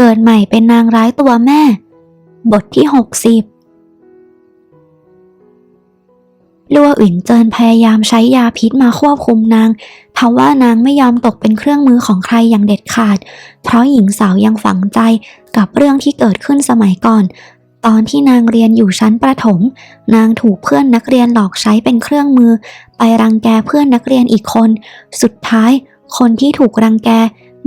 เกิดใหม่เป็นนางร้ายตัวแม่ บทที่ 60 ลัวอุ่นเจินพยายามใช้ยาพิษมาควบคุมนางทว่านางไม่ยอมตกเป็นเครื่องมือของใครอย่างเด็ดขาด เพราะหญิงสาวยังฝังใจกับเรื่องที่เกิดขึ้นสมัยก่อน ตอนที่นางเรียนอยู่ชั้นประถม นางถูกเพื่อนนักเรียนหลอกใช้เป็นเครื่องมือ ไปรังแกเพื่อนนักเรียนอีกคน สุดท้าย คนที่ถูกรังแก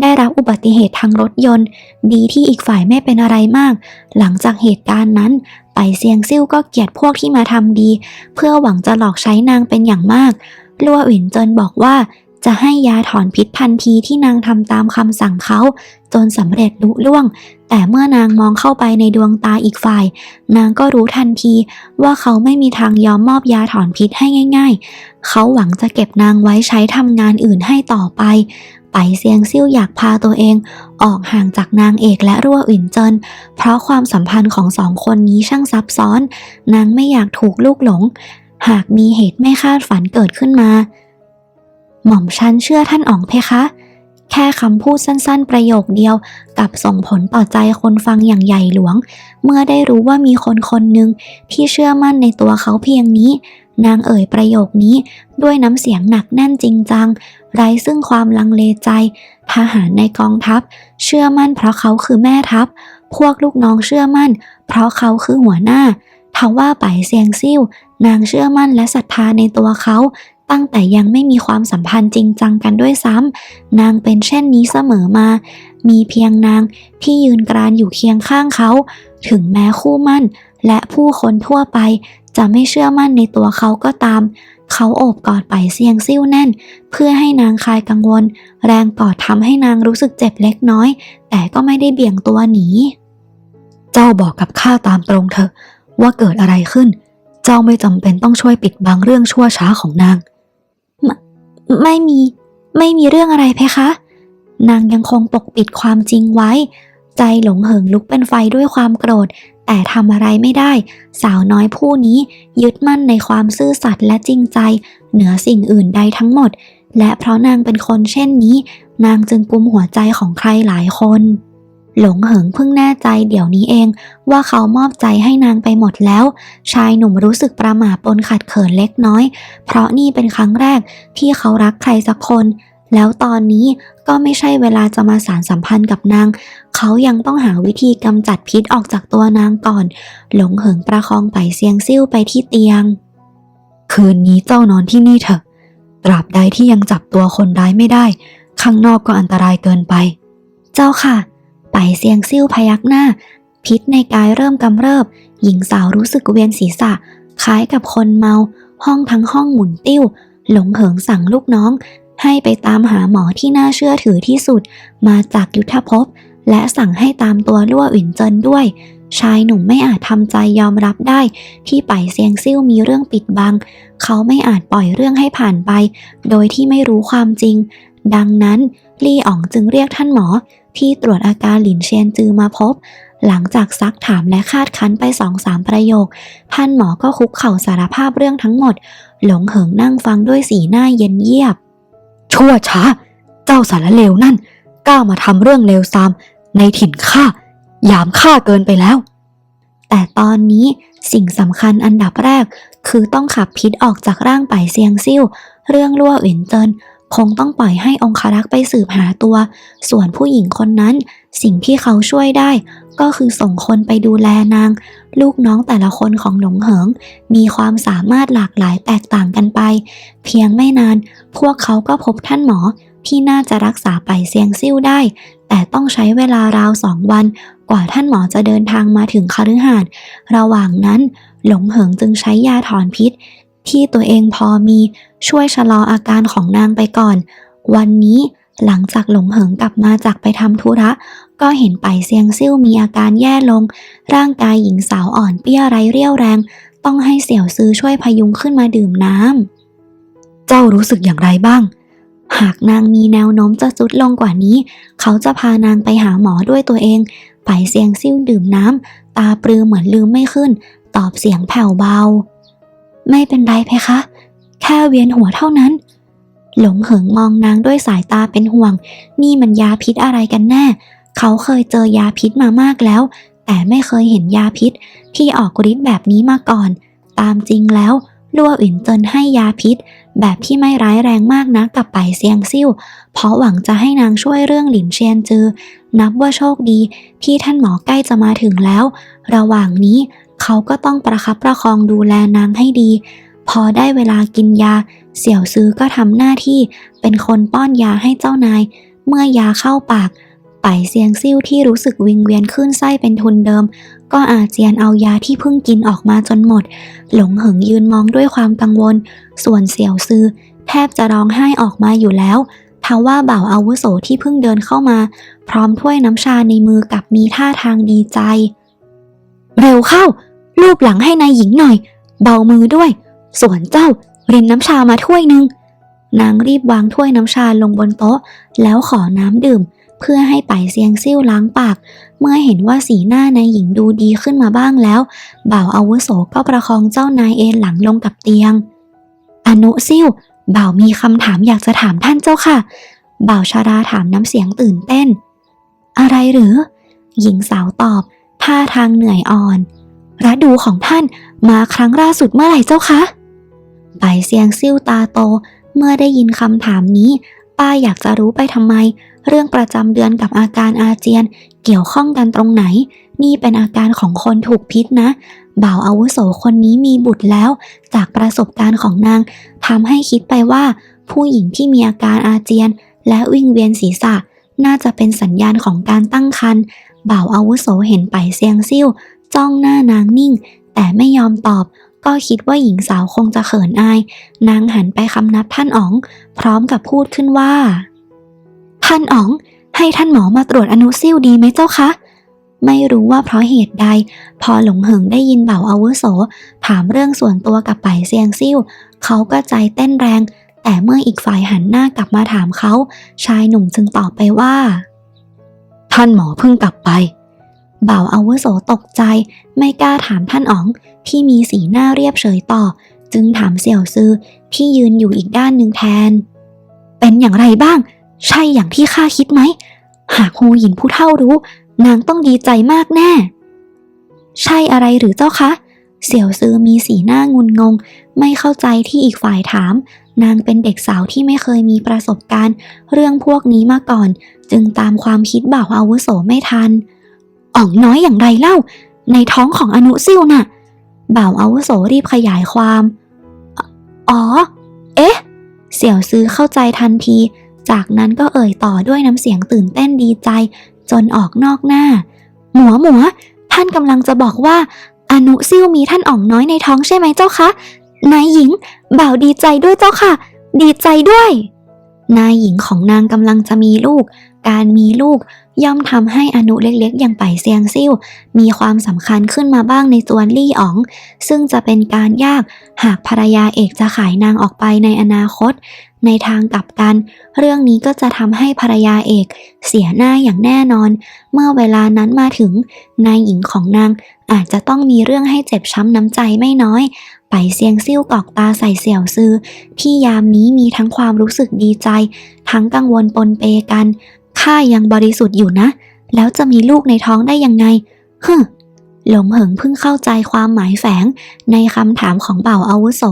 ได้รับอุบัติเหตุทางรถยนต์ ดีที่อีกฝ่ายไม่เป็นอะไรมาก หลังจากเหตุการณ์นั้นไปเซียงซิ่วก็เกลียดพวกที่มาทำดี เพื่อหวังจะหลอกใช้นางเป็นอย่างมากลัวหวินเจินบอกว่าจะให้ยาถอนพิษทันทีที่นางทำตามคำสั่งเขา จนสำเร็จลุล่วง แต่เมื่อนางมองเข้าไปในดวงตาอีกฝ่าย นางก็รู้ทันทีว่าเขาไม่มีทางยอมมอบยาถอนพิษให้ง่าย ๆ เขาหวังจะเก็บนางไว้ใช้ทำงานอื่นให้ต่อไป ไปเซียงซิ่วอยากพาตัวเอง ออกห่างจากนางเอกและรั่วอุ่นเจิน เพราะความสัมพันธ์ของสองคนนี้ช่างซับซ้อน นางไม่อยากถูกลูกหลง หากมีเหตุไม่คาดฝันเกิดขึ้นมา หม่อมฉันเชื่อท่านอ๋องเพคะ แค่คำพูดสั้นๆ ประโยคเดียวกับส่งผลต่อใจคนฟังอย่างใหญ่หลวง เมื่อได้รู้ว่ามีคนคนหนึ่งที่เชื่อมั่นในตัวเขาเพียงนี้นางเอ่ยประโยคนี้ด้วยน้ำเสียงหนักแน่นจริงจัง ไร้ซึ่งความลังเลใจ ทหารในกองทัพ เชื่อมั่นเพราะเขาคือแม่ทัพ พวกลูกน้องเชื่อมั่น เพราะเขาคือหัวหน้าทว่าไปเซียงซิ่ว นางเชื่อมั่นและศรัทธาในตัวเขา ตั้งแต่ยังไม่มีความสัมพันธ์จริงจังกันด้วยซ้ำ นางเป็นเช่นนี้เสมอมา มีเพียงนางที่ยืนกรานอยู่เคียงข้างเขา ถึงแม้คู่มั่นและผู้คนทั่วไป จะไม่เชื่อมั่นในตัวเขาก็ตาม เขาโอบกอดไปเซียงซิ่วแน่น เพื่อให้นางคลายกังวล แรงกอดทำให้นางรู้สึกเจ็บเล็กน้อย แต่ก็ไม่ได้เบี่ยงตัวหนี เจ้าบอกกับข้าตามตรงเถอะ ว่าเกิดอะไรขึ้น เจ้าไม่จำเป็นต้องช่วยปิดบังเรื่องชั่วช้าของนาง ไม่ไม่มี ไม่มีเรื่องอะไรเพคะ นางยังคงปกปิดความจริงไว้ ใจหลงเหิงลุกเป็นไฟด้วยความโกรธ แต่ทำอะไรไม่ได้ สาวน้อยผู้นี้ยึดมั่นในความซื่อสัตย์และจริงใจ เหนือสิ่งอื่นใดทั้งหมด และเพราะนางเป็นคนเช่นนี้ นางจึงกุมหัวใจของใครหลายคน หลงเหิงเพิ่งแน่ใจเดี๋ยวนี้เองว่าเขามอบใจให้นางไปหมดแล้ว ชายหนุ่มรู้สึกประหม่าปนขัดเขินเล็กน้อย เพราะนี่เป็นครั้งแรกที่เขารักใครสักคน แล้วตอนนี้ก็ไม่ใช่เวลาจะมาสารสัมพันธ์กับนาง เขายังต้องหาวิธีกำจัดพิษออกจากตัวนางก่อน หลงเหิงประคองไปเซียงซิ่วไปที่เตียง คืนนี้เจ้านอนที่นี่เถอะ ตราบใดที่ยังจับตัวคนร้ายไม่ได้ ข้างนอกก็อันตรายเกินไป เจ้าค่ะ ไปเซียงซิ่วพยักหน้า พิษในกายเริ่มกำเริบ หญิงสาวรู้สึกเวียนศีรษะ คล้ายกับคนเมา ห้องทั้งห้องหมุนติ้วหลงเหิงสั่งลูกน้อง ให้ไปตามหาหมอที่น่าเชื่อถือที่สุด มาจากยุทธภพ และสั่งให้ตามตัวลั่วอุ่นเจินด้วย ชายหนุ่มไม่อาจทำใจยอมรับได้ ที่ไปเซียงซิ่วมีเรื่องปิดบัง เขาไม่อาจปล่อยเรื่องให้ผ่านไป โดยที่ไม่รู้ความจริง ดังนั้นลี่อ๋องจึงเรียกท่านหมอ ที่ตรวจอาการหลินเชียนจือมาพบ หลังจากซักถามและคาดคั้นไปสองสามประโยค ท่านหมอก็คุกเข่าสารภาพเรื่องทั้งหมด หลงเหิงนั่งฟังด้วยสีหน้าเย็นเยียบ ชั่วช้า เจ้าสารเลวนั่นกล้ามาทำเรื่องเลวซามในถิ่นข้ายามข้าเกินไปแล้ว แต่ตอนนี้สิ่งสำคัญอันดับแรก คือต้องขับพิษออกจากร่างไปเซียงซิ่ว เรื่องลั่วอื่นเจิน คงต้องปล่อยให้องครักษ์ไปสืบหาตัว ส่วนผู้หญิงคนนั้น สิ่งที่เขาช่วยได้ ก็คือส่งคนไปดูแลนาง ลูกน้องแต่ละคนของหลงเหิง มีความสามารถหลากหลายแตกต่างกันไป เพียงไม่นาน พวกเขาก็พบท่านหมอที่น่าจะรักษาไปเซียงซิ่วได้ แต่ต้องใช้เวลาราวสองวัน กว่าท่านหมอจะเดินทางมาถึงคฤหาสน์ระหว่างนั้น หลงเหิงจึงใช้ยาถอนพิษ ที่ตัวเองพอมีช่วยชะลออาการของนางไปก่อน วันนี้หลังจากหลงเหิงกลับมาจากไปทำธุระ ก็เห็นไปเซียงซิ่วมีอาการแย่ลง ร่างกายหญิงสาวอ่อนเปี้ยไรเรี่ยวแรง ต้องให้เสี่ยวซื้อช่วยพยุงขึ้นมาดื่มน้ำเจ้ารู้สึกอย่างไรบ้าง หากนางมีแนวโน้มจะสุดลงกว่านี้ เขาจะพานางไปหาหมอด้วยตัวเองไปเซียงซิ่วดื่มน้ำตาปลือเหมือนลืมไม่ขึ้น ตอบเสียงแผ่วเบา ไม่เป็นไรเพคะ แค่เวียนหัวเท่านั้น หลงเหิงมองนางด้วยสายตาเป็นห่วง นี่มันยาพิษอะไรกันแน่ เขาเคยเจอยาพิษมามากแล้ว แต่ไม่เคยเห็นยาพิษ ที่ออกฤทธิ์แบบนี้มาก่อน ตามจริงแล้วลัวอินเจินให้ยาพิษ แบบที่ไม่ร้ายแรงมากนะกับไปเซียงซิ่ว เพราะหวังจะให้นางช่วยเรื่องหลินเชียนจือ นับว่าโชคดีที่ท่านหมอใกล้จะมาถึงแล้ว ระหว่างนี้ เขาก็ต้องประคับประคองดูแลนางให้ดี พอได้เวลากินยา เสี่ยวซื้อก็ทำหน้าที่ เป็นคนป้อนยาให้เจ้านาย เมื่อยาเข้าปากไปเซียงซิ่วที่รู้สึกวิงเวียนขึ้นไส้เป็นทุนเดิม ก็อาเจียนเอายาที่เพิ่งกินออกมาจนหมด หลงเหิงยืนมองด้วยความกังวล ส่วนเสี่ยวซือ แทบจะร้องไห้ออกมาอยู่แล้วทว่าบ่าวอาวุโสที่เพิ่งเดินเข้ามา พร้อมถ้วยน้ำชาในมือกับมีท่าทางดีใจ เร็วเข้า รูปหลังให้นายหญิงหน่อย เบามือด้วย ส่วนเจ้ารินน้ำชามาถ้วยหนึ่งนางรีบวางถ้วยน้ำชาลงบนโต๊ะ แล้วขอน้ำดื่ม เพื่อให้ไปเซียงซิ่วล้างปาก เมื่อเห็นว่าสีหน้านายหญิงดูดีขึ้นมาบ้างแล้วบ่าวอาวุโสก็ประคองเจ้านายเอนหลังลงกับเตียง อนุซิ่วบ่าวมีคำถามอยากจะถามท่านเจ้าค่ะ บ่าวชาราถามน้ำเสียงตื่นเต้น อะไรหรือ หญิงสาวตอบท่าทางเหนื่อยอ่อน ระดูของท่านมาครั้งล่าสุดเมื่อไหร่เจ้าคะไปเสียงซิ่วตาโต เมื่อได้ยินคำถามนี้ ป้าอยากจะรู้ไปทำไม เรื่องประจำเดือนกับอาการอาเจียนเกี่ยวข้องกันตรงไหน นี่เป็นอาการของคนถูกพิษนะ บ่าวอาวุโสคนนี้มีบุตรแล้ว จากประสบการณ์ของนางทำให้คิดไปว่า ผู้หญิงที่มีอาการอาเจียน และวิ่งเวียนศีรษะ น่าจะเป็นสัญญาณของการตั้งครรภ์บ่าวอาวุโสเห็นไปเซียงซิ่ว จ้องหน้านางนิ่ง แต่ไม่ยอมตอบ ก็คิดว่าหญิงสาวคงจะเขินอาย นางหันไปคำนับท่านอ๋อง พร้อมกับพูดขึ้นว่า ท่านอ๋อง ให้ท่านหมอมาตรวจอนุซิ่วดีไหมเจ้าคะไม่รู้ว่าเพราะเหตุใด พอหลงเหิงได้ยินเบาอาวุโส ถามเรื่องส่วนตัวกับไปเซียงซิ่วเขาก็ใจเต้นแรง แต่เมื่ออีกฝ่ายหันหน้ากลับมาถามเขา ชายหนุ่มจึงตอบไปว่า ท่านหมอเพิ่งกลับไป บ่าวอาวุโสตกใจ ไม่กล้าถามท่านอ๋อง ที่มีสีหน้าเรียบเฉยต่อ จึงถามเสี่ยวซือที่ยืนอยู่อีกด้านหนึ่งแทน เป็นอย่างไรบ้าง ใช่อย่างที่ข้าคิดไหม หากฮูหยินผู้เท่ารู้ นางต้องดีใจมากแน่ ใช่อะไรหรือเจ้าคะ เสี่ยวซือมีสีหน้างุนงง ไม่เข้าใจที่อีกฝ่ายถาม นางเป็นเด็กสาวที่ไม่เคยมีประสบการณ์ เรื่องพวกนี้มาก่อน จึงตามความคิดบ่าวอาวุโสไม่ทัน อ่องน้อยอย่างไรเล่า ในท้องของอนุซิ่วน่ะ บ่าวอาวุโสรีบขยายความ อ๋อ เอ๊ะ เสี่ยวซื้อเข้าใจทันที จากนั้นก็เอ่ยต่อด้วยน้ำเสียงตื่นเต้นดีใจ จนออกนอกหน้า หมัวหมัว ท่านกำลังจะบอกว่า อนุซิ่วมีท่านอ่องน้อยในท้องใช่ไหมเจ้าคะนายหญิง บ่าวดีใจด้วยเจ้าค่ะ ดีใจด้วย นายหญิงของนางกำลังจะมีลูก การมีลูก ย่อมทำให้อนุเล็กๆ อย่างไปเซียงซิ่วมีความสำคัญขึ้นมาบ้างในส่วนลี่อ๋อง ซึ่งจะเป็นการยากหากภรรยาเอกจะขายนางออกไปในอนาคต ในทางกลับกัน เรื่องนี้ก็จะทำให้ภรรยาเอก เสียหน้าอย่างแน่นอน เมื่อเวลานั้นมาถึง นายหญิงของนางอาจจะต้องมีเรื่องให้เจ็บช้ำน้ำใจไม่น้อยไปเซียงซิ่วกอกตาใส่เสี่ยวซือที่ยามนี้มีทั้งความรู้สึกดีใจ ทั้งกังวลปนเปกัน ข้ายังบริสุทธิ์อยู่นะ แล้วจะมีลูกในท้องได้ยังไงฮึหลงเหิงเพิ่งเข้าใจความหมายแฝงในคำถามของเบ่าอาวุโส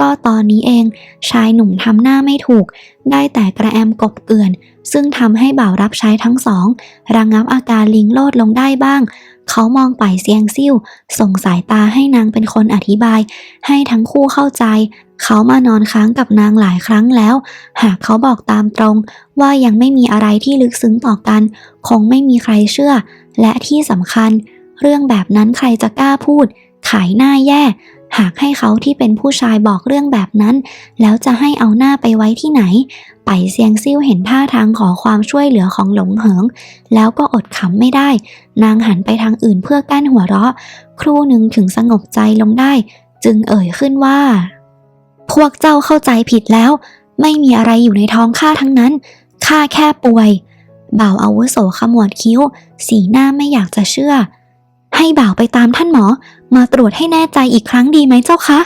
ก็ตอนนี้เอง ชายหนุ่มทำหน้าไม่ถูก ได้แต่กระแอมกบเกลื่อน ซึ่งทำให้เบ่ารับใช้ทั้งสอง ระงงับอาการลิงโลดลงได้บ้าง เขามองไปเซียงซิ่ว ส่งสายตาให้นางเป็นคนอธิบาย ให้ทั้งคู่เข้าใจ เขามานอนค้างกับนางหลายครั้งแล้ว หากเขาบอกตามตรง ว่ายังไม่มีอะไรที่ลึกซึ้งต่อกัน คงไม่มีใครเชื่อ และที่สำคัญ เรื่องแบบนั้นใครจะกล้าพูด ขายหน้าแย่ หากให้เขาที่เป็นผู้ชายบอกเรื่องแบบนั้น แล้วจะให้เอาหน้าไปไว้ที่ไหน ไปเซียงซิ่วเห็นท่าทางขอความช่วยเหลือของหลงเหิง แล้วก็อดขำไม่ได้ นางหันไปทางอื่นเพื่อกั้นหัวเราะ ครู่หนึ่งถึงสงบใจลงได้ จึงเอ่ยขึ้นว่า พวกเจ้าเข้าใจผิดแล้ว ไม่มีอะไรอยู่ในท้องข้าทั้งนั้น ข้าแค่ป่วย บ่าวอาวุโสขมวดคิ้ว สีหน้าไม่อยากจะเชื่อ ให้บ่าวไปตามท่านหมอ มาตรวจให้แน่ใจอีกครั้งดีไหมเจ้าคะ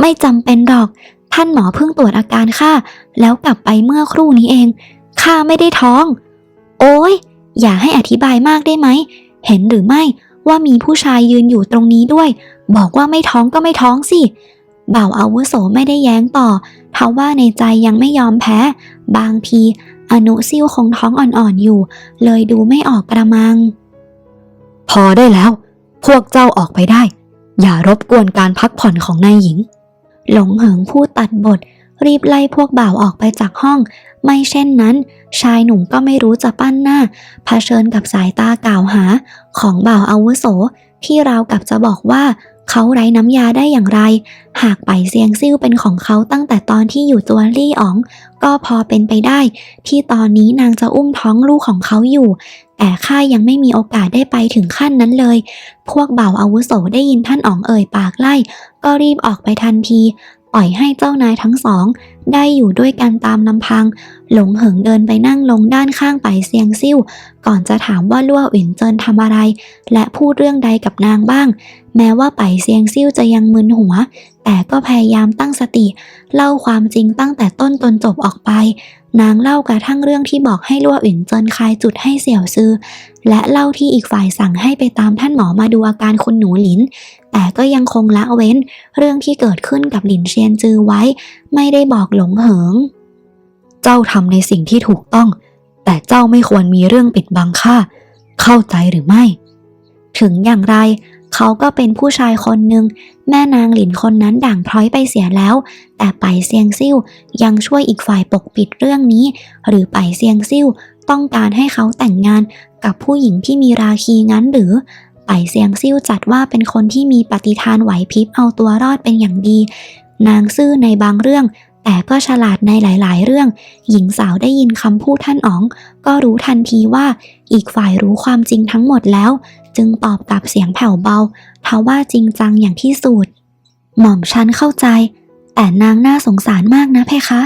ไม่จำเป็นหรอก ท่านหมอเพิ่งตรวจอาการข้าแล้วกลับไปเมื่อครู่นี้เอง ข้าไม่ได้ท้อง โอ้ยอย่าให้อธิบายมากได้ไหม เห็นหรือไม่ว่ามีผู้ชายยืนอยู่ตรงนี้ด้วย บอกว่าไม่ท้องก็ไม่ท้องสิ บ่าวอาวุโสไม่ได้แย้งต่อทว่าในใจยังไม่ยอมแพ้ บางที อนุซิ่วคงท้องอ่อนๆอยู่ เลยดูไม่ออกกระมัง พอได้แล้ว พวกเจ้าออกไปได้ อย่ารบกวนการพักผ่อนของนายหญิง หลงเหิงพูดตัดบท รีบไล่พวกบ่าวออกไปจากห้อง ไม่เช่นนั้น ชายหนุ่มก็ไม่รู้จะปั้นหน้าเผชิญกับสายตากล่าวหา ของบ่าวอาวุโสที่ราวกับจะบอกว่า เขาไร้น้ำยาได้อย่างไร หากไปเซียงซิ่วเป็นของเขาตั้งแต่ตอนที่อยู่ตัวลี่อ๋อง ก็พอเป็นไปได้ ที่ตอนนี้นางจะอุ้มท้องลูกของเขาอยู่ แต่ข้ายังไม่มีโอกาสได้ไปถึงขั้นนั้นเลย พวกบ่าวอาวุโสได้ยินท่านอ๋องเอ่ยปากไล่ ก็รีบออกไปทันที ปล่อยให้เจ้านายทั้งสอง ได้อยู่ด้วยกันตามลำพัง หลงเหิงเดินไปนั่งลงด้านข้างไปเซียงซิ่ว ก่อนจะถามว่าลั่วอินเจินทำอะไร และพูดเรื่องใดกับนางบ้าง แม้ว่าไปเซียงซิ่วจะยังมึนหัว แต่ก็พยายามตั้งสติ เล่าความจริงตั้งแต่ต้นจนจบออกไป นางเล่ากระทั่งเรื่องที่บอกให้ลั่วอินเจินคลายจุดให้เสี่ยวซือ และเล่าที่อีกฝ่ายสั่งให้ไปตามท่านหมอมาดูอาการคุณหนูหลิน แต่ก็ยังคงละเว้น เรื่องที่เกิดขึ้นกับหลินเชียนจือไว้ ไม่ได้บอกหลงเหิง เจ้าทำในสิ่งที่ถูกต้อง แต่เจ้าไม่ควรมีเรื่องปิดบังข้าเข้าใจหรือไม่ ถึงอย่างไร เขาก็เป็นผู้ชายคนหนึ่ง แม่นางหลินคนนั้นด่างพร้อยไปเสียแล้ว แต่ไปเซียงซิ่วยังช่วยอีกฝ่ายปกปิดเรื่องนี้ หรือไปเซียงซิ่วต้องการให้เขาแต่งงานกับผู้หญิงที่มีราคีงั้นหรือไปเซียงซิ่วจัดว่าเป็นคนที่มีปฏิทานไหวพริบเอาตัวรอดเป็นอย่างดี นางซื่อในบางเรื่อง แต่ก็ฉลาดในหลาย ๆ เรื่อง หญิงสาวได้ยินคำพูดท่านอ๋อง ก็รู้ทันทีว่าอีกฝ่ายรู้ความจริงทั้งหมดแล้ว จึงตอบกลับเสียงแผ่วเบาทว่าจริงจังอย่างที่สุดหม่อมฉันเข้าใจ แต่นางน่าสงสารมากนะเพคะ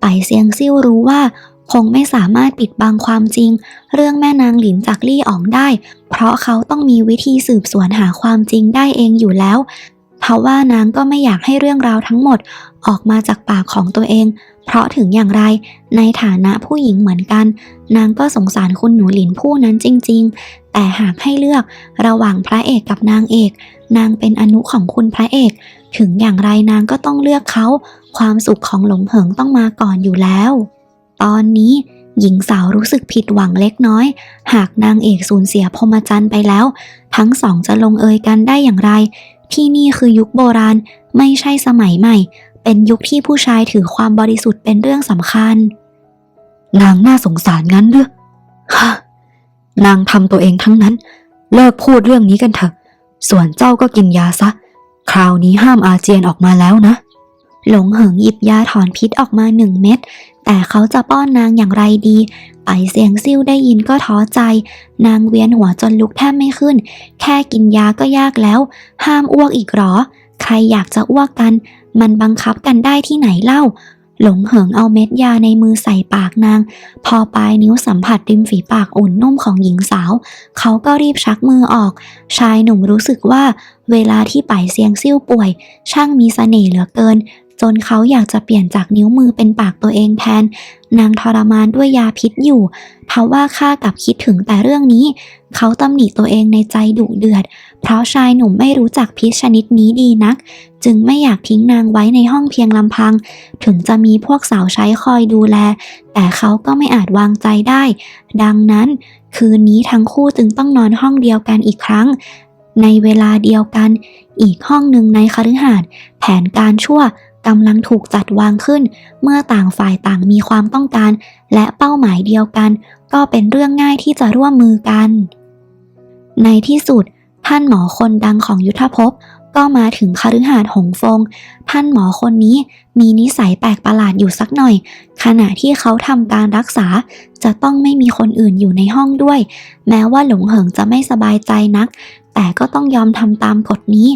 ไปเซียงซิ่วรู้ว่า คงไม่สามารถปิดบังความจริง เรื่องแม่นางหลินจากลี่อ๋องได้ เพราะเขาต้องมีวิธีสืบสวนหาความจริงได้เองอยู่แล้ว ทว่านางก็ไม่อยากให้เรื่องราวทั้งหมดออกมาจากปากของตัวเอง เพราะถึงอย่างไรในฐานะผู้หญิงเหมือนกัน นางก็สงสารคุณหนูหลินผู้นั้นจริง ๆ แต่หากให้เลือกระหว่างพระเอกกับนางเอก นางเป็นอนุของคุณพระเอก ถึงอย่างไรนางก็ต้องเลือกเขา ความสุขของหลงเหิงต้องมาก่อนอยู่แล้ว ตอนนี้หญิงสาวรู้สึกผิดหวังเล็กน้อย หากนางเอกสูญเสียพรมจรรย์ไปแล้ว ทั้งสองจะลงเอยกันได้อย่างไร ที่นี่คือยุคโบราณไม่ใช่สมัยใหม่ เป็นยุคที่ผู้ชายถือความบริสุทธิ์เป็นเรื่องสำคัญ นางน่าสงสารงั้นหรือฮะนางทำตัวเองทั้งนั้น เลิกพูดเรื่องนี้กันเถอะ ส่วนเจ้าก็กินยาซะ คราวนี้ห้ามอาเจียนออกมาแล้วนะ หลงเหิงหยิบยาถอนพิษออกมาหนึ่งเม็ด แต่เขาจะป้อนนางอย่างไรดี ไปเสียงซิ่วได้ยินก็ท้อใจ นางเวียนหัวจนลุกแทบไม่ขึ้น แค่กินยาก็ยากแล้ว ห้ามอ้วกอีกหรอ ใครอยากจะอ้วกกัน มันบังคับกันได้ที่ไหนเล่า หลงเหิงเอาเม็ดยาในมือใส่ปากนาง พอปลายนิ้วสัมผัสริมฝีปากอุ่นนุ่มของหญิงสาว เขาก็รีบชักมือออก ชายหนุ่มรู้สึกว่าเวลาที่ไปเสียงซิ่วป่วย ช่างมีเสน่ห์เหลือเกิน จนเขาอยากจะเปลี่ยนจากนิ้วมือเป็นปากตัวเองแทน นางทรมานด้วยยาพิษอยู่ทว่าข้ากับคิดถึงแต่เรื่องนี้ เขาตำหนิตัวเองในใจดุเดือด เพราะชายหนุ่มไม่รู้จักพิษชนิดนี้ดีนัก จึงไม่อยากทิ้งนางไว้ในห้องเพียงลำพัง ถึงจะมีพวกสาวใช้คอยดูแล แต่เขาก็ไม่อาจวางใจได้ ดังนั้น คืนนี้ทั้งคู่จึงต้องนอนห้องเดียวกันอีกครั้งในเวลาเดียวกัน อีกห้องหนึ่งในคฤหาสน์แผนการชั่ว กำลังถูกจัดวางขึ้น เมื่อต่างฝ่ายต่างมีความต้องการ และเป้าหมายเดียวกัน ก็เป็นเรื่องง่ายที่จะร่วมมือกัน ในที่สุด ท่านหมอคนดังของยุทธภพก็มาถึงคฤหาสน์หงฟง ท่านหมอคนนี้มีนิสัยแปลกประหลาดอยู่สักหน่อย ขณะที่เขาทำการรักษา จะต้องไม่มีคนอื่นอยู่ในห้องด้วย แม้ว่าหลงเหิงจะไม่สบายใจนัก แต่ก็ต้องยอมทำตามกฎนี้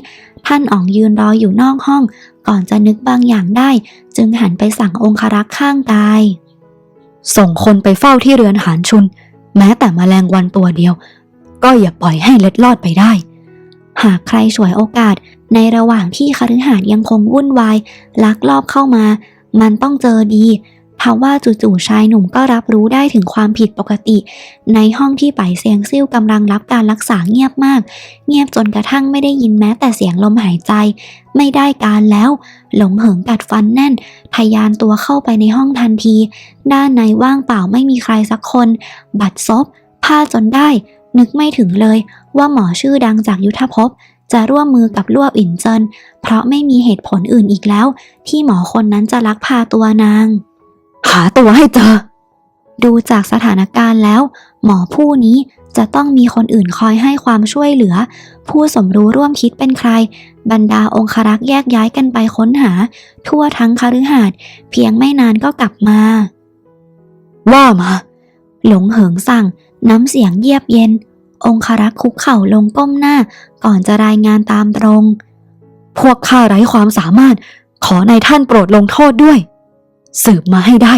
ท่านอ๋องยืนรออยู่นอกห้อง ก่อนจะนึกบางอย่างได้ จึงหันไปสั่งองครักษ์ข้างกาย ส่งคนไปเฝ้าที่เรือนหานชุน แม้แต่แมลงวันตัวเดียว ก็อย่าปล่อยให้เล็ดลอดไปได้ หากใครฉวยโอกาสในระหว่างที่คฤหาสน์ยังคงวุ่นวาย ลักลอบเข้ามา มันต้องเจอดี ทว่าจู่ๆชายหนุ่มก็รับรู้ได้ถึงความผิดปกติ ในห้องที่ไปเซียงซิ่วกำลังรับการรักษาเงียบมาก เงียบจนกระทั่งไม่ได้ยินแม้แต่เสียงลมหายใจ ไม่ได้การแล้ว หลงเหิงกัดฟันแน่น ทยานตัวเข้าไปในห้องทันที ด้านในว่างเปล่าไม่มีใครสักคน บัดซบผ้าจนได้ นึกไม่ถึงเลย ว่าหมอชื่อดังจากยุทธภพจะร่วมมือกับลั่วอินเจินเพราะไม่มีเหตุผลอื่นอีกแล้ว ที่หมอคนนั้นจะลักพาตัวนาง หาตัวให้เจอ ดูจากสถานการณ์แล้ว หมอผู้นี้จะต้องมีคนอื่นคอยให้ความช่วยเหลือ ผู้สมรู้ร่วมคิดเป็นใคร บรรดาองครักษ์แยกย้ายกันไปค้นหา ทั่วทั้งคฤหาสน์เพียงไม่นานก็กลับมา ว่ามา หลงเหิงสั่ง น้ำเสียงเยียบเย็น องครักษ์คุกเข่าลงก้มหน้า ก่อนจะรายงานตามตรง พวกข้าไร้ความสามารถ ขอนายท่านโปรดลงโทษด้วย สืบมาให้ได้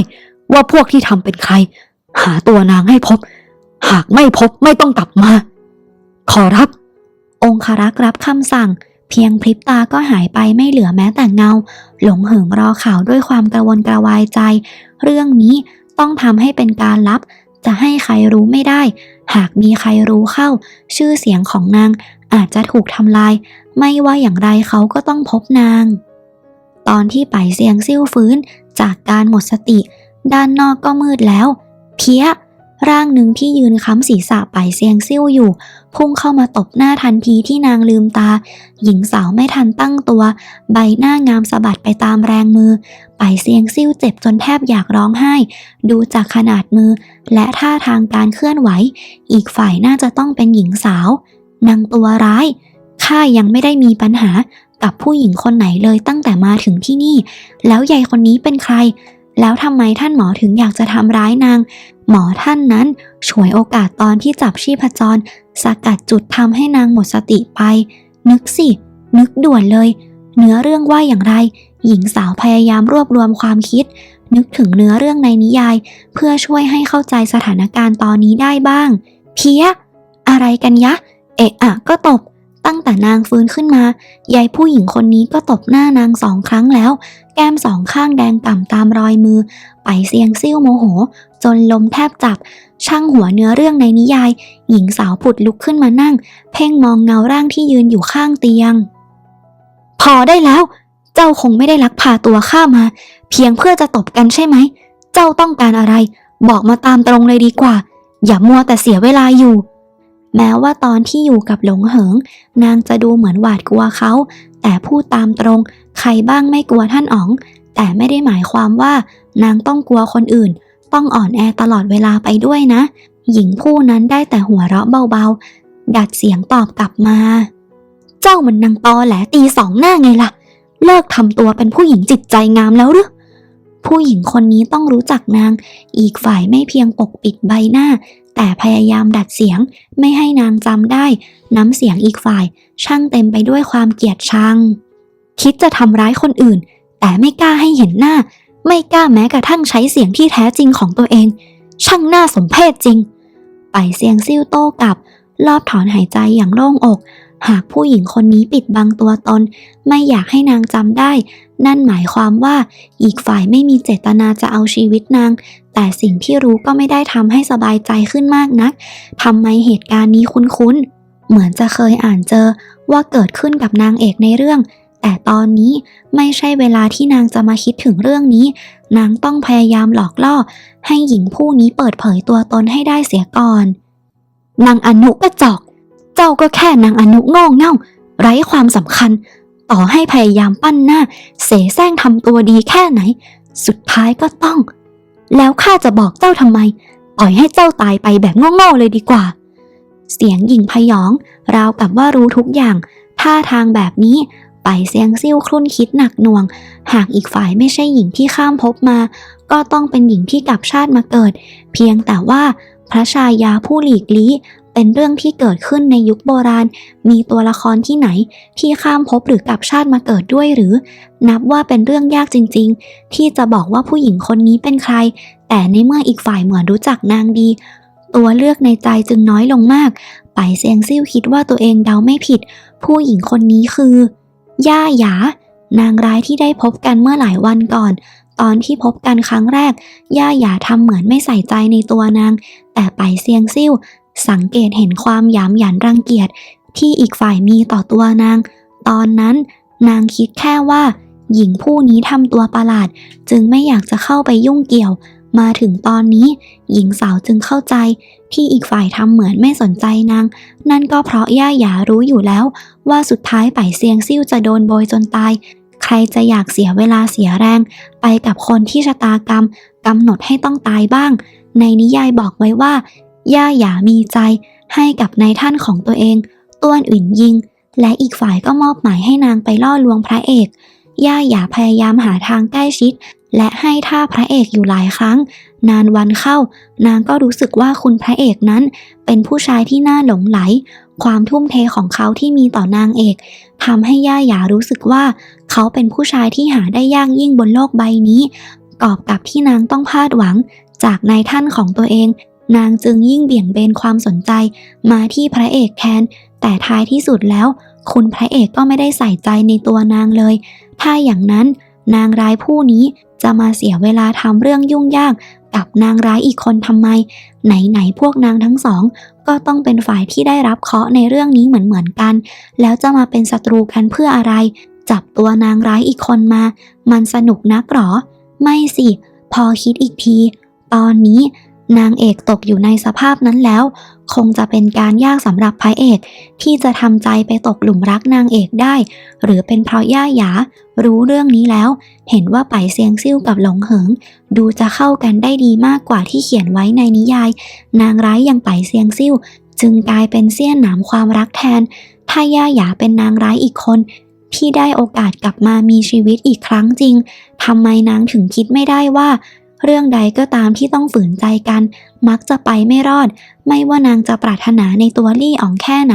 ว่าพวกที่ทำเป็นใคร หาตัวนางให้พบ หากไม่พบไม่ต้องกลับมา ขอรับ องครักษ์รับคำสั่ง เพียงพริบตาก็หายไปไม่เหลือแม้แต่เงา หลงเหิงรอข่าวด้วยความกระวนกระวายใจ เรื่องนี้ต้องทำให้เป็นการลับ จะให้ใครรู้ไม่ได้ หากมีใครรู้เข้า ชื่อเสียงของนางอาจจะถูกทำลาย ไม่ว่าอย่างไรเขาก็ต้องพบนาง ตอนที่ไปเสียงซิ่วฟื้น จากการหมดสติ ด้านนอกก็มืดแล้ว เพี้ย ร่างหนึ่งที่ยืนค้ำศีรษะไปเซียงซิ่วอยู่ พุ่งเข้ามาตบหน้าทันทีที่นางลืมตา หญิงสาวไม่ทันตั้งตัว ใบหน้างามสะบัดไปตามแรงมือ ไปเซียงซิ่วเจ็บจนแทบอยากร้องไห้ ดูจากขนาดมือ และท่าทางการเคลื่อนไหว อีกฝ่ายน่าจะต้องเป็นหญิงสาวนางตัวร้าย ข้ายังไม่ได้มีปัญหากับผู้หญิงคนไหนเลยตั้งแต่มาถึงที่นี่ แล้วยายคนนี้เป็นใคร แล้วทำไมท่านหมอถึงอยากจะทำร้ายนาง หมอท่านนั้นฉวยโอกาสตอนที่จับชีพจร สกัดจุดทำให้นางหมดสติไป นึกสิ นึกด่วนเลย เนื้อเรื่องว่าอย่างไร หญิงสาวพยายามรวบรวมความคิด นึกถึงเนื้อเรื่องในนิยาย เพื่อช่วยให้เข้าใจสถานการณ์ตอนนี้ได้บ้าง เพี้ย อะไรกันยะ เอะอะก็ตบ ตั้งแต่นางฟื้นขึ้นมายายผู้หญิงคนนี้ก็ตบหน้านางสองครั้งแล้ว แก้มสองข้างแดงก่ำตามรอยมือ ไปเสียงซิ่วโมโห จนลมแทบจับ ช่างหัวเนื้อเรื่องในนิยาย หญิงสาวผุดลุกขึ้นมานั่ง เพ่งมองเงาร่างที่ยืนอยู่ข้างเตียง พอได้แล้ว เจ้าคงไม่ได้ลักพาตัวข้ามา เพียงเพื่อจะตบกันใช่ไหม เจ้าต้องการอะไร บอกมาตามตรงเลยดีกว่า อย่ามัวแต่เสียเวลาอยู่ แม้ว่าตอนที่อยู่กับหลงเหิง นางจะดูเหมือนหวาดกลัวเขา แต่พูดตามตรง ใครบ้างไม่กลัวท่านอ๋อง แต่ไม่ได้หมายความว่า นางต้องกลัวคนอื่น ต้องอ่อนแอตลอดเวลาไปด้วยนะ หญิงผู้นั้นได้แต่หัวเราะเบาๆ ดัดเสียงตอบกลับมา เจ้ามันนางตอแหลตีสองหน้าไงล่ะ เลิกทำตัวเป็นผู้หญิงจิตใจงามแล้วหรือ ผู้หญิงคนนี้ต้องรู้จักนาง อีกฝ่ายไม่เพียงปกปิดใบหน้า แต่พยายามดัดเสียงไม่ให้นางจำได้ น้ำเสียงอีกฝ่าย ช่างเต็มไปด้วยความเกลียดชัง คิดจะทำร้ายคนอื่น แต่ไม่กล้าให้เห็นหน้า ไม่กล้าแม้กระทั่งใช้เสียงที่แท้จริงของตัวเอง ช่างน่าสมเพชจริง ไปเสียงซิ่วโต้กลับ รอบถอนหายใจอย่างโล่งอก หากผู้หญิงคนนี้ปิดบังตัวตน ไม่อยากให้นางจำได้ นั่นหมายความว่าอีกฝ่ายไม่มีเจตนาจะเอาชีวิตนาง แต่สิ่งที่รู้ก็ไม่ได้ทำให้สบายใจขึ้นมากนักทำไมเหตุการณ์นี้คุ้นๆ เหมือนจะเคยอ่านเจอว่าเกิดขึ้นกับนางเอกในเรื่อง แต่ตอนนี้ไม่ใช่เวลาที่นางจะมาคิดถึงเรื่องนี้ นางต้องพยายามหลอกล่อ ให้หญิงผู้นี้เปิดเผยตัวตนให้ได้เสียก่อน นางอนุกระจอก เจ้าก็แค่นางอนุโง่เง่า ไร้ความสำคัญ ต่อให้พยายามปั้นหน้า เสแสร้งทำตัวดีแค่ไหน สุดท้ายก็ต้อง แล้วข้าจะบอกเจ้าทำไม ปล่อยให้เจ้าตายไปแบบโง่ๆเลยดีกว่า เสียงหญิงพยอง ราวกับว่ารู้ทุกอย่าง ท่าทางแบบนี้ไปเสียงซิ่วครุ่นคิดหนักหน่วง หากอีกฝ่ายไม่ใช่หญิงที่ข้ามภพมา ก็ต้องเป็นหญิงที่กลับชาติมาเกิด เพียงแต่ว่าพระชายาผู้หลีกลี้ เป็นเรื่องที่เกิดขึ้นในยุคโบราณ มีตัวละครที่ไหนที่ข้ามภพหรือกลับชาติมาเกิดด้วยหรือ นับว่าเป็นเรื่องยากจริง ๆ ที่จะบอกว่าผู้หญิงคนนี้เป็นใคร แต่ในเมื่ออีกฝ่ายเหมือนรู้จักนางดี ตัวเลือกในใจจึงน้อยลงมาก ไปเซียงซิ่วคิดว่าตัวเองเดาไม่ผิด ผู้หญิงคนนี้คือย่าหยา นางร้ายที่ได้พบกันเมื่อหลายวันก่อนตอนที่พบกันครั้งแรก ย่าหยาทำเหมือนไม่ใส่ใจในตัวนาง แต่ไปเซียงซิ่ว สังเกตเห็นความหยามหยันรังเกียจที่อีกฝ่ายมีต่อตัวนาง ตอนนั้นนางคิดแค่ว่า หญิงผู้นี้ทำตัวประหลาด จึงไม่อยากจะเข้าไปยุ่งเกี่ยว มาถึงตอนนี้ หญิงสาวจึงเข้าใจ ที่อีกฝ่ายทำเหมือนไม่สนใจนาง นั่นก็เพราะย่าหยารู้อยู่แล้ว ว่าสุดท้ายไปเซียงซิ่วจะโดนโบยจนตาย ใครจะอยากเสียเวลาเสียแรง ไปกับคนที่ชะตากรรมกำหนดให้ต้องตายบ้าง ในนิยายบอกไว้ว่า ย่าหยามีใจให้กับนายท่านของตัวเอง ต้วนอื่นยิง และอีกฝ่ายก็มอบหมายให้นางไปล่อลวงพระเอก ย่าหยาพยายามหาทางใกล้ชิด และให้ท่าพระเอกอยู่หลายครั้ง นานวันเข้า นางก็รู้สึกว่าคุณพระเอกนั้น เป็นผู้ชายที่น่าหลงไหล ความทุ่มเทของเขาที่มีต่อนางเอกทำให้ย่าหยารู้สึกว่า เขาเป็นผู้ชายที่หาได้ยากยิ่งบนโลกใบนี้ กอบกับที่นางต้องพลาดหวัง จากนายท่านของตัวเอง นางจึงยิ่งเบี่ยงเบนความสนใจมาที่พระเอกแทน แต่ท้ายที่สุดแล้ว คุณพระเอกก็ไม่ได้ใส่ใจในตัวนางเลย ถ้าอย่างนั้น นางร้ายผู้นี้จะมาเสียเวลาทำเรื่องยุ่งยากกับนางร้ายอีกคนทำไม ไหนๆพวกนางทั้งสอง ก็ต้องเป็นฝ่ายที่ได้รับเคาะในเรื่องนี้เหมือนๆกัน แล้วจะมาเป็นศัตรูกันเพื่ออะไร จับตัวนางร้ายอีกคนมา มันสนุกนักหรอ ไม่สิ พอคิดอีกที ตอนนี้ นางเอกตกอยู่ในสภาพนั้นแล้ว คงจะเป็นการยากสำหรับพระเอก ที่จะทำใจไปตกหลุมรักนางเอกได้ หรือเป็นเพราะย่าหยา รู้เรื่องนี้แล้ว เห็นว่าไปเซียงซิ่วกับหลงเหิง ดูจะเข้ากันได้ดีมากกว่าที่เขียนไว้ในนิยาย นางร้ายอย่างไปเซียงซิ่วจึงกลายเป็นเสี้ยนหนามความรักแทน ถ้าย่าหยาเป็นนางร้ายอีกคนที่ได้โอกาสกลับมามีชีวิตอีกครั้งจริง ทำไมนางถึงคิดไม่ได้ว่า เรื่องใดก็ตามที่ต้องฝืนใจกัน มักจะไปไม่รอด ไม่ว่านางจะปรารถนาในตัวลี่อ๋องแค่ไหน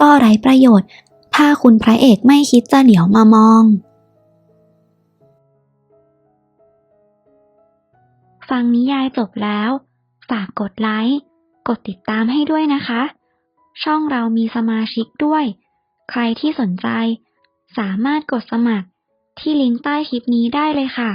ก็ไร้ประโยชน์ ถ้าคุณพระเอกไม่คิดจะเหลียวมามอง ฟังนิยายจบแล้ว ฝากกดไลค์ กดติดตามให้ด้วยนะคะ ช่องเรามีสมาชิกด้วย ใครที่สนใจ สามารถกดสมัครที่ลิงก์ใต้คลิปนี้ได้เลยค่ะ